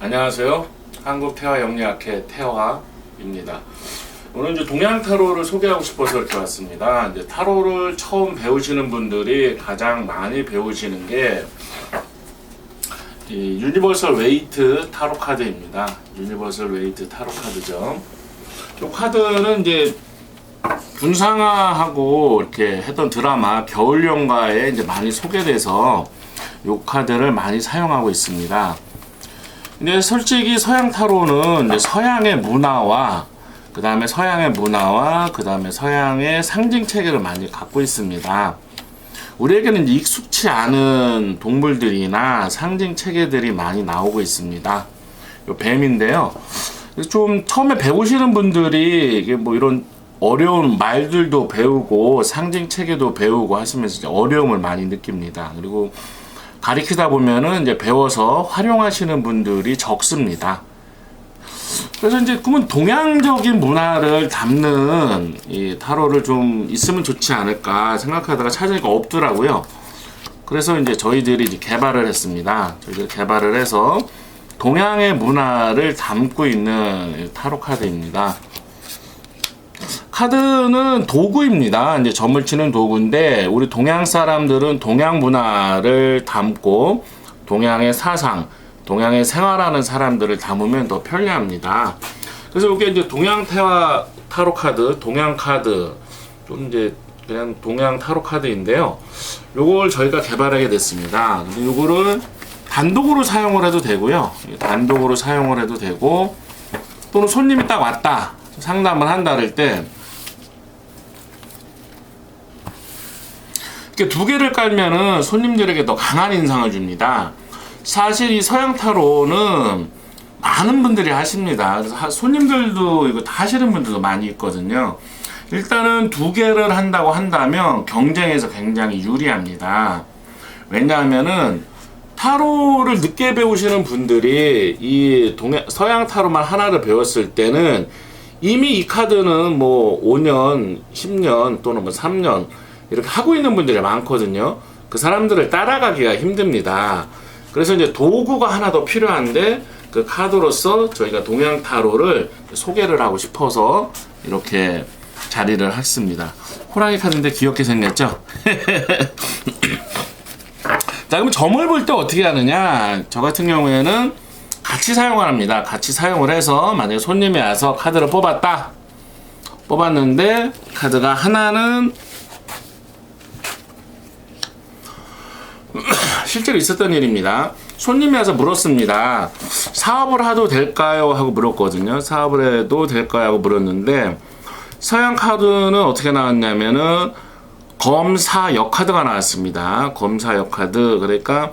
안녕하세요. 한국 태화 영리학회 태화입니다. 오늘 이제 동양 타로를 소개하고 싶어서 이렇게 왔습니다. 이제 타로를 처음 배우시는 분들이 가장 많이 배우시는 게 이 유니버설 웨이트 타로 카드입니다. 유니버설 웨이트 타로 카드죠. 이 카드는 이제 분상화하고 이렇게 했던 드라마 겨울연가에 이제 많이 소개돼서 이 카드를 많이 사용하고 있습니다. 근데 솔직히 서양 타로는 서양의 문화와 그 다음에 서양의 문화와 그 다음에 서양의 상징 체계를 많이 갖고 있습니다. 우리에게는 익숙치 않은 동물들이나 상징 체계들이 많이 나오고 있습니다. 요 뱀인데요. 좀 처음에 배우시는 분들이 이게 뭐 이런 어려운 말들도 배우고 상징 체계도 배우고 하시면서 어려움을 많이 느낍니다. 그리고 가리키다 보면은 이제 배워서 활용하시는 분들이 적습니다. 그래서 이제 그러면 동양적인 문화를 담는 이 타로를 좀 있으면 좋지 않을까 생각하다가 찾으니까 없더라고요. 그래서 이제 저희들이 이제 개발을 했습니다. 저희들이 개발을 해서 동양의 문화를 담고 있는 타로 카드입니다. 카드는 도구입니다. 이제 점을 치는 도구인데 우리 동양 사람들은 동양 문화를 담고 동양의 사상, 동양의 생활하는 사람들을 담으면 더 편리합니다. 그래서 이게 이제 동양 태화 타로 카드, 동양 카드 좀 이제 그냥 동양 타로 카드인데요. 요걸 저희가 개발하게 됐습니다. 요거를 단독으로 사용을 해도 되고요. 단독으로 사용을 해도 되고 또는 손님이 딱 왔다 상담을 한다 할때 이렇게 두 개를 깔면은 손님들에게 더 강한 인상을 줍니다. 사실 이 서양 타로는 많은 분들이 하십니다. 손님들도 이거 다 하시는 분들도 많이 있거든요. 일단은 두 개를 한다고 한다면 경쟁에서 굉장히 유리합니다. 왜냐하면은 타로를 늦게 배우시는 분들이 이 동양, 서양 타로만 하나를 배웠을 때는 이미 이 카드는 뭐 5년, 10년 또는 뭐 3년 이렇게 하고 있는 분들이 많거든요. 그 사람들을 따라가기가 힘듭니다. 그래서 이제 도구가 하나 더 필요한데 그 카드로서 저희가 동양 타로를 소개를 하고 싶어서 이렇게 자리를 했습니다. 호랑이 카드인데 귀엽게 생겼죠? 자, 그럼 점을 볼 때 어떻게 하느냐? 저 같은 경우에는 같이 사용을 합니다. 같이 사용을 해서 만약에 손님이 와서 카드를 뽑았다. 뽑았는데 카드가 하나는 실제로 있었던 일입니다. 손님이 와서 물었습니다. 사업을 해도 될까요? 하고 물었거든요. 사업을 해도 될까요? 하고 물었는데 서양 카드는 어떻게 나왔냐면은 검사 역카드가 나왔습니다. 검사 역카드. 그러니까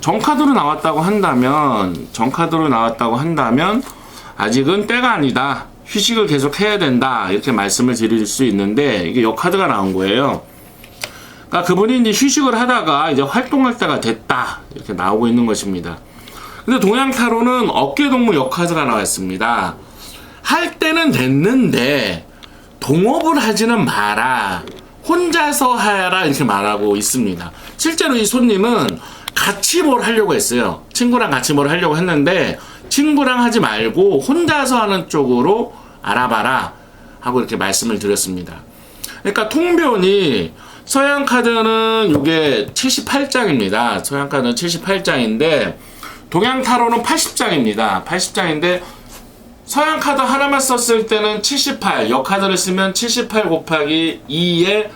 정카드로 나왔다고 한다면 정카드로 나왔다고 한다면 아직은 때가 아니다. 휴식을 계속 해야 된다. 이렇게 말씀을 드릴 수 있는데 이게 역카드가 나온 거예요. 그러니까 그분이 이제 휴식을 하다가 이제 활동할 때가 됐다. 이렇게 나오고 있는 것입니다. 근데 동양 타로는 어깨 동무 역카드가 나왔습니다. 할 때는 됐는데 동업을 하지는 마라. 혼자서 하라 이렇게 말하고 있습니다. 실제로 이 손님은 같이 뭘 하려고 했어요. 친구랑 같이 뭘 하려고 했는데 친구랑 하지 말고 혼자서 하는 쪽으로 알아봐라 하고 이렇게 말씀을 드렸습니다. 그러니까 통변이 서양 카드는 이게 78장입니다. 서양 카드는 78장인데 동양 타로는 80장입니다. 80장인데 서양 카드 하나만 썼을 때는 78, 역 카드를 쓰면 78 곱하기 2의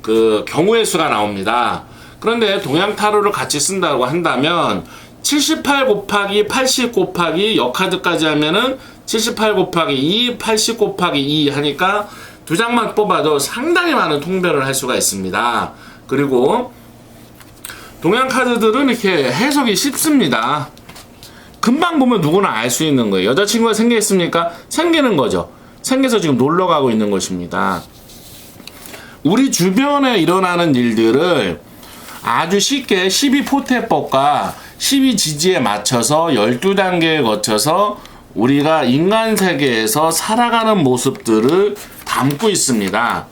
그 경우의 수가 나옵니다. 그런데 동양 타로를 같이 쓴다고 한다면 78 곱하기 80 곱하기 역 카드까지 하면은 78 곱하기 2, 80 곱하기 2 하니까 두 장만 뽑아도 상당히 많은 통변을 할 수가 있습니다. 그리고 동양 카드들은 이렇게 해석이 쉽습니다. 금방 보면 누구나 알 수 있는 거예요. 여자친구가 생겼습니까? 생기는 거죠. 생겨서 지금 놀러 가고 있는 것입니다. 우리 주변에 일어나는 일들을 아주 쉽게 12포태법과 12지지에 맞춰서 12단계에 거쳐서 우리가 인간 세계에서 살아가는 모습들을 담고 있습니다.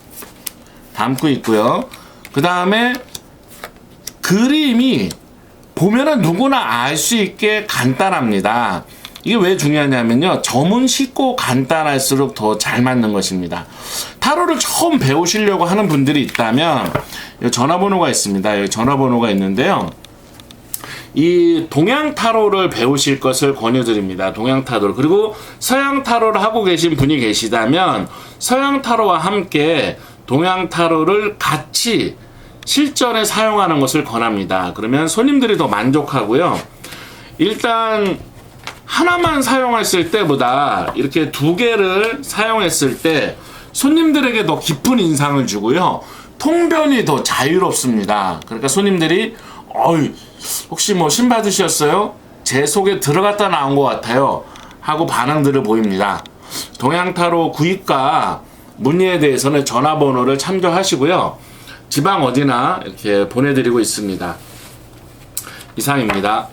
담고 있고요. 그 다음에 그림이 보면은 누구나 알 수 있게 간단합니다. 이게 왜 중요하냐면요. 점은 쉽고 간단할수록 더 잘 맞는 것입니다. 타로를 처음 배우시려고 하는 분들이 있다면 전화번호가 있습니다. 전화번호가 있는데요. 이 동양 타로를 배우실 것을 권유드립니다. 동양 타로 그리고 서양 타로를 하고 계신 분이 계시다면 서양 타로와 함께 동양 타로를 같이 실전에 사용하는 것을 권합니다. 그러면 손님들이 더 만족하고요. 일단 하나만 사용했을 때보다 이렇게 두 개를 사용했을 때 손님들에게 더 깊은 인상을 주고요. 통변이 더 자유롭습니다. 그러니까 손님들이 어이 혹시 뭐 신 받으셨어요? 제 속에 들어갔다 나온 것 같아요. 하고 반응들을 보입니다. 동양타로 구입과 문의에 대해서는 전화번호를 참조하시고요. 지방 어디나 이렇게 보내드리고 있습니다. 이상입니다.